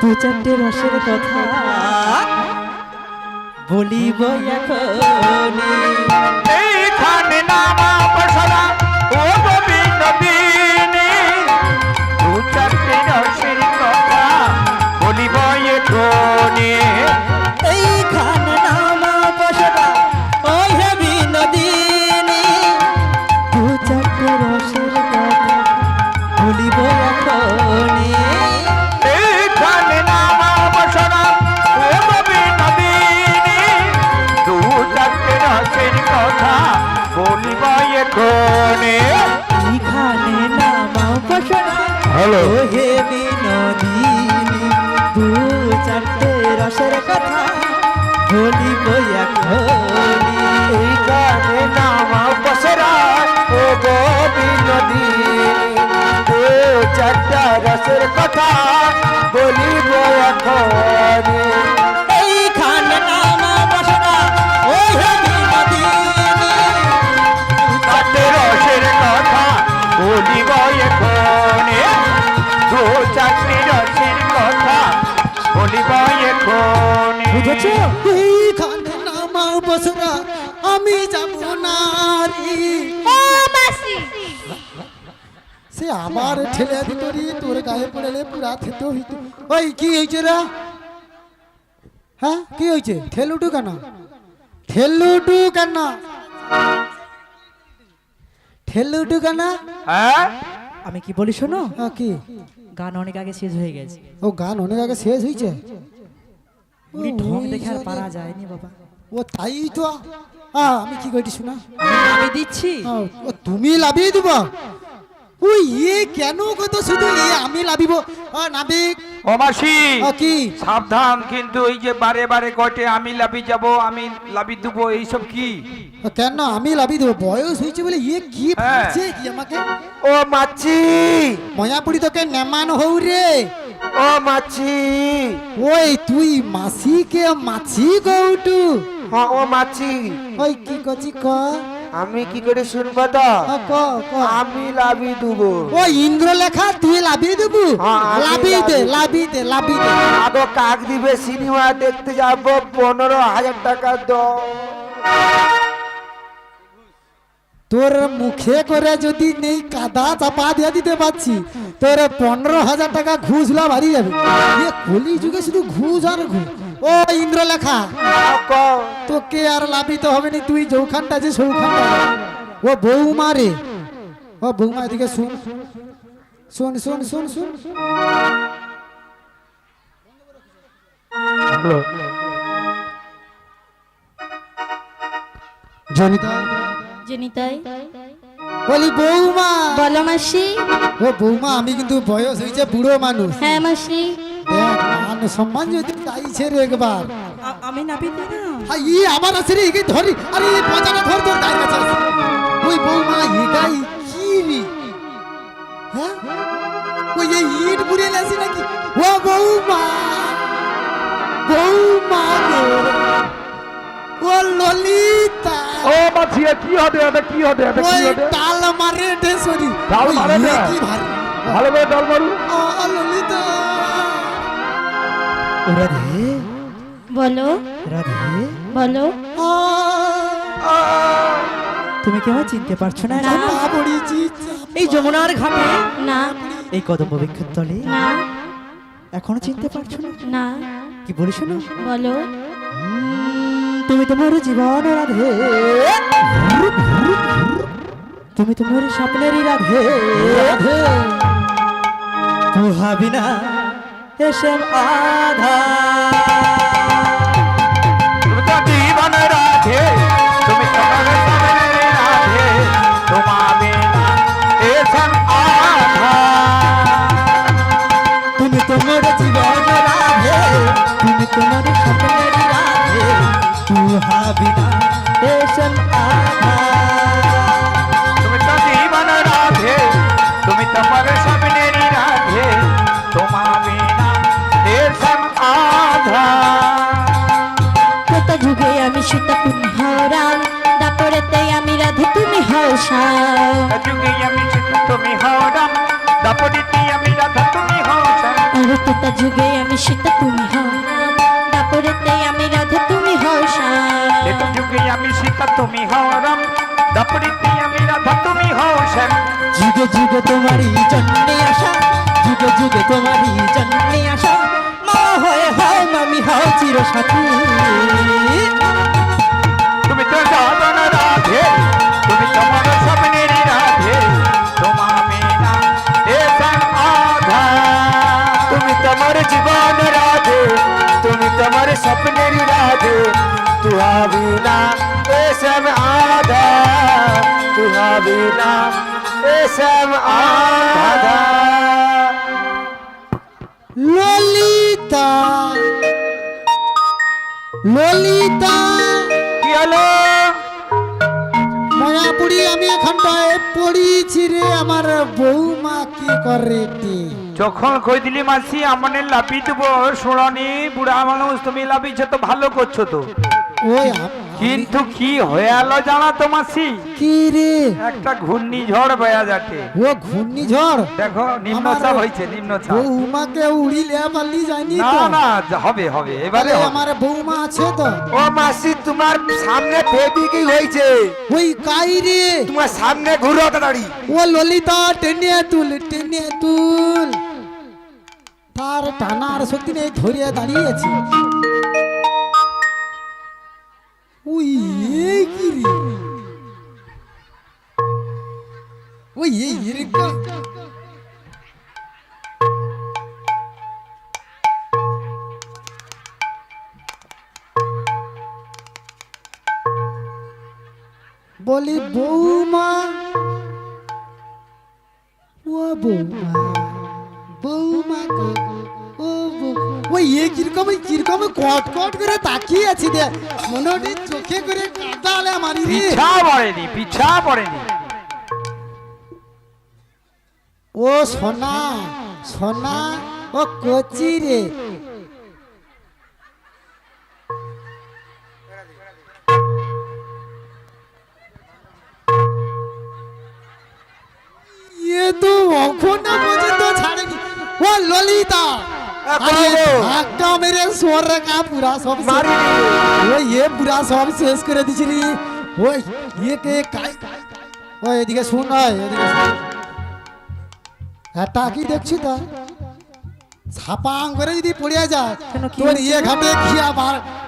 দু চারটে রসের কথা বলিব এখন কথা বলিব এখনে। এইখানে নামা হ্যালো। ও হেবি নদীনি দু চারটে রসের কথা বলিব এখনই। এইখানে নামা বসরা ও গোবিন্দ দিনে দু চারটা রসের কথা বলিব এখনে বলিব এখনে বুঝেছ? এইখানে নামা বসরা আমি যাব না ও মাসি। সে আবার ঠেলে দিত রে তোর গায়ে পড়লে পুরা থেতো হইত। ওই কি হয়েছে রে? হ্যাঁ কি হয়েছে ঠেলুটু কেন? ঠেলুটু কেন? ঠেলুটু কেন? হ্যাঁ? আমি কি বলি শোনো? হ্যাঁ, কি? গান অনেক আগে শেষ হয়ে গেছে। ও গান অনেক আগে শেষ হয়েছে উনি ঢং দেখে আর পারা যায়নি বাবা। ও তাই তো? আমি কি কইটি শোনা? আমি দিচ্ছি। ও তুমি লাভিয়ে দেবো? ওই ইয়ে কেন কত শুধু এ আমি লাভিব নাবিক ও মাসি কি? সাবধান কিন্তু এই যে বারে বারে কটে আমি লাভি যাব আমি লাভি দেবো এইসব কি? কেন? আমি লাভি দেবো বয়স হয়েছে বলে ইয়ে কি হ্যাঁ। কি আমাকে? ও মাছি! ময়াপুরি তোকে নেমান হৌ রে। ও মাছি! ওই তুই মাসিকে মাছি গৌটু। হ্যাঁ ও মাছি! ওই কি কচি ক? আমি কি করে শুনব তো? আমি লাভি দেবো। ও ইন্দ্র লেখা তুই লাভি দেবু? লাভি দে লাভি। লাভি দে লাভি দে। আদো কাক দিবে সিনেমা দেখতে যাব পনেরো হাজার টাকা দাও। তোর মুখে করে যদি নেই কাদা চাপা দিয়ে দিতে পারছি তোর পনেরো হাজার টাকা ঘুষ লা বাড়ি যাবে। কলি যুগে শুধু ঘুষ আর ঘুষ। ও ইন্দ্রলেখা তোকে আর লাভিত হবে না তুই যৌখানটা আছে সৌখানটা। ও বৌমা রে। ও বৌমা এদিকে শুন। শুন শুন শুন শুন। জনিতাই। বলি বৌমা। বলো মাসি। ও বৌমা আমি কিন্তু বয়স হয়েছে বুড়ো মানুষ। হ্যাঁ মাসি। দেখ মান সম্মান যদি চাইছে রে একবার। আমি নাবি না আর ই আমার আছে রে একে ধরি। আরে এই পচাটা ধর তোর গায়ে কাছে আছে। ওই বৌমা এটাই কি রে হ্যাঁ? ওই এই ইট পুড়ে লাসি নাকি? ও বৌমা বৌমা ও ললিতা। ও মাছি কি হবে এটা কি হবে এটা কি ওই হবে? তাল মারে ডেসরি তাল মারে কি ভারী। ভালো করে ডল মারু। ও রাধে। বলো। রাধে। বলো। তুমি কি আমার চিনতে পারছ না? না। পড়েছি এই যমুনার ঘাটে। না। এই কদম্ব বৃক্ষের তলে। না। এখনও চিনতে পারছ না? না। কি বলিস না বলো। তুমি তোমার জীবন রাধে। তুমি তোমার স্বপ্নেরই রাধে। রাধে। তুহাবি না এসব আধা সুতা তুমি হও রাম দাপড়েতে আমি রাধে তুমি হও শ্যাম যুগে আমি চিত্ত তুমি হও রাম দাপড়িতে আমি রাধা তুমি হও শ্যাম। আর তোতা যুগে আমি সীতা তুমি হও রাম দাপরেতে আমি রাধে তুমি হও শ্যাম যুগে আমি সীতা তুমি হও রাম দাপরিতে আমি রাধা তুমি হও শ্যাম যুগে যুগে তোমারই জন্যে আসা। যুগে যুগে তোমারই জন্যে আসা। মা হয়ে হয় মামি হও চির সাথী জীবন রাধে তুমি তোমার স্বপ্নের রাধে তুহা বিনা এ সব আধা তুহা বিনা এ সব আধা ললিতা ললিতা কি হলো? ময়াপুরি আমি এখানটায় পড়িছি রে আমার বৌমা কি করে যখন কই দিলি মাসি আমনে লাপি দেবো শুনানি বুড়া মানুষ তুমি লাপিছ তো ভালো করছ তো। ওই কিন্তু কি হয়ে আলো জানা তো মাসি? কি রে? একটা ঘূর্ণিঝড় বয়া যাচ্ছে। ও ঘূর্ণিঝড়? দেখো নিম্নচাপ হয়েছে নিম্নচাপ। বৌমাকে উড়িলে পারলি যায়নি না না হবে হবে এবারে আমার বৌমা আছে তো? ও মাসি তোমার সামনে বেবি কি হয়েছে ওই কাই রে? তোমার সামনে ঘুরো তাড়াতাড়ি। ও ললিতা টেনে তুল টেনে তুল তার টানার শক্তি নেই ধরিয়ে দাঁড়িয়েছে। ওই বলি বৌমা ও বৌমা বৌমা ও বৌ- ওই এ কীরকম কীরকম কট কট করে তাকিয়ে আছি দে মনে হচ্ছে চোখে করে কাদালে মারি পিছা পড়েনি পিছা পড়েনি। ও সোনা সোনা ও কচি রে ইয়ে তো অখনা পর্যন্ত ছাড়েনি। ও ললিতা আরে ধাক্কা মেরে সোর রেখা পুরা সব মারি ওই এ পুরা সব শেষ করে দিছিলি। ওই ইয়ে কে কাই ওই এদিকে শুন নয় এদিকে শুন। এটা দেখছি তো? ছাপাং করে যদি পড়িয়া যায় তোর ইয়ে ঘাটে খিয়া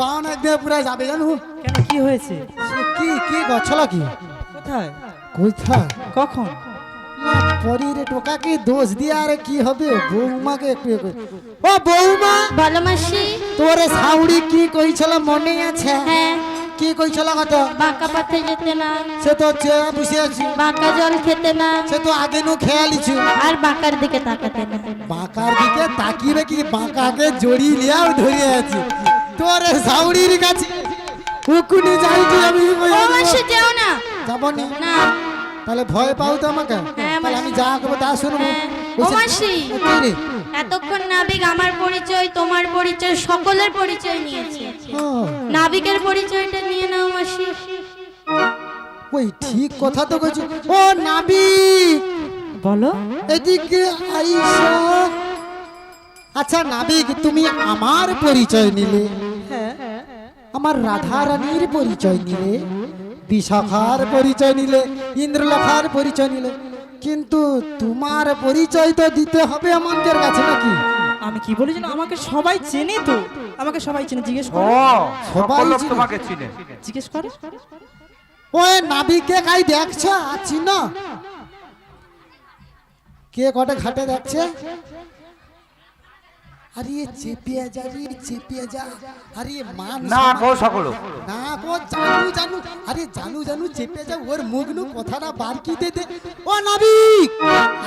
বান একদম পুরা যাবে জানো? কেন কি হয়েছে? কি কি গছলা কি? কোথায়? কোথায়? কখন? পরীরে টোকাকে দোষ দিয়ে আর কি হবে? বৌমাকে একটু ও বৌমা! বলো মাসি। তোর সাউরি কি কইছিল মনে আছে? হ্যাঁ। কি কইছিল কত? বাঁকা পথে যেতে না। সে তো চেয়ে বসে আছি। বাঁকা জল খেতে না। সে তো আগে নু খেয়ালিছি। আর বাঁকার দিকে তাকাতে না। বাঁকার দিকে তাকিয়ে কি? বাঁকাকে জড়ি লিয়াও ধরে আছি। তোরে সাউরির কাছে উকুনি যাইছি আমি ও মাসি যেও না। যাব নি। না। তাহলে ভয় পাও তো আমাকে। হ্যাঁ, তাহলে আমি যা করব তা শুনব। হ্যাঁ। এতক্ষণ নাবিক আমার পরিচয় তোমার পরিচয় সকলের পরিচয় নিয়েছে। ও, নাবিকের পরিচয়টা নিয়ে নাও মাসি। ওই ঠিক কথা তো কইছি। ও নাবিক! বলো। এদিকে আইসা। আচ্ছা নাবিক তুমি আমার পরিচয় নিলে। হ্যাঁ। আমার রাধা রানীর পরিচয় নিলে। বিশাখার পরিচয় নিলে। ইন্দ্রলেখার পরিচয় নিলে। কিন্তু তোমার পরিচয় তো দিতে হবে আমাদের কাছে নাকি? আমি কি বলি জানো আমাকে সবাই চেনে তো। আমাকে সবাই চেনে জিজ্ঞেস করো। সবাই তোমাকে চিনে। জিজ্ঞেস করো। ওই নাবিককে কাই দেখছ? আছি না। কে কটা ঘাটে দেখছে? আরে চেপিয়া যা রে চেপিয়া যা। আরে মান না গো সকল। না গো জানু জানু। আরে জানু জানু চেপে যা ওর মুখ নু কথাটা বার কি দে দে। ও নাবিক!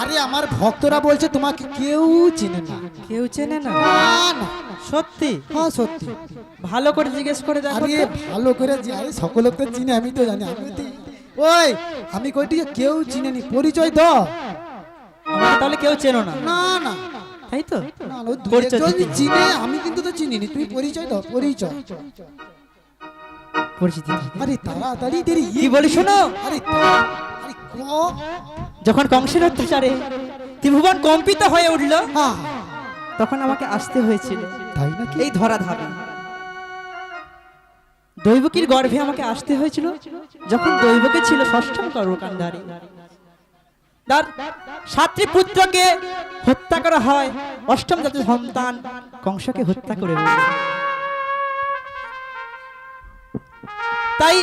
আরে আমার ভক্তরা বলছে তোমাকে কেউ চিনে না। কেউ চেনে না? না সত্যি? হ্যাঁ সত্যি। ভালো করে জিজ্ঞেস করে দেখো আরে ভালো করে যে আরে সকলে তো চিনে আমি তো জানি আমি তো ওই আমি কইটি যে কেউ চিনেনি পরিচয় দাও। আমাকে তাহলে কেউ চেনো না। না না। তাই তো। চিনে আমি কিন্তু তো চিনিনি। তুই পরিচয় দাও পরিচয়। পরিচিতি আরে তাড়াতাড়ি দেরি। কি বলি শোনো? আরে আরে ক? যখন কংসের অত্যাচারে ত্রিভুবন কম্পিত হয়ে উঠল তখন আমাকে আসতে হয়েছিল। তাই নাকি? এই ধরা ধাপে দৈবকীর গর্ভে আমাকে আসতে হয়েছিল যখন দৈবকে ছিল ষষ্ঠম কর্মকাণ্ডারী। তার সাতটি পুত্রকে হত্যা করা হয়। অষ্টম জাতির সন্তান কংসকে হত্যা করে তাই